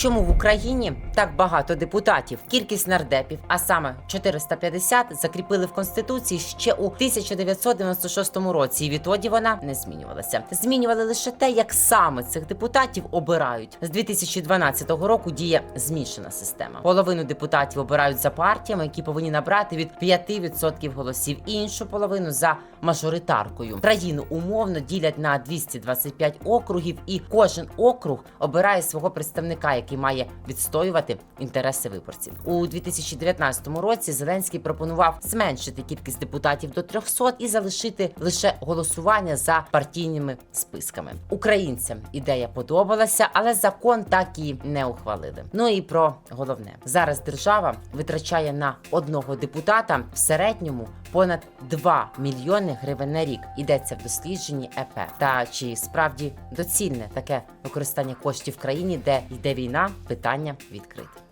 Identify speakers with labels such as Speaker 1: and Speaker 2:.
Speaker 1: Чому в Україні так багато депутатів? Кількість нардепів, а саме 450, закріпили в конституції ще у 1996 році. І відтоді вона не змінювалася. Змінювали лише те, як саме цих депутатів обирають. З 2012 року діє змішана система. Половину депутатів обирають за партіями, які повинні набрати від 5% голосів, іншу половину за мажоритаркою. Країну умовно ділять на 225 округів, і кожен округ обирає свого представника, який має відстоювати інтереси виборців. У 2019 році Зеленський пропонував зменшити кількість депутатів до 300 і залишити лише голосування за партійними списками. Українцям ідея подобалася, але закон так і не ухвалили. Ну і про головне зараз держава витрачає на одного депутата в середньому понад 2 мільйони гривень на рік. Йдеться в дослідженні ЕП. Та чи справді доцільне таке використання коштів в країні, де йде війна? Питання відкрите.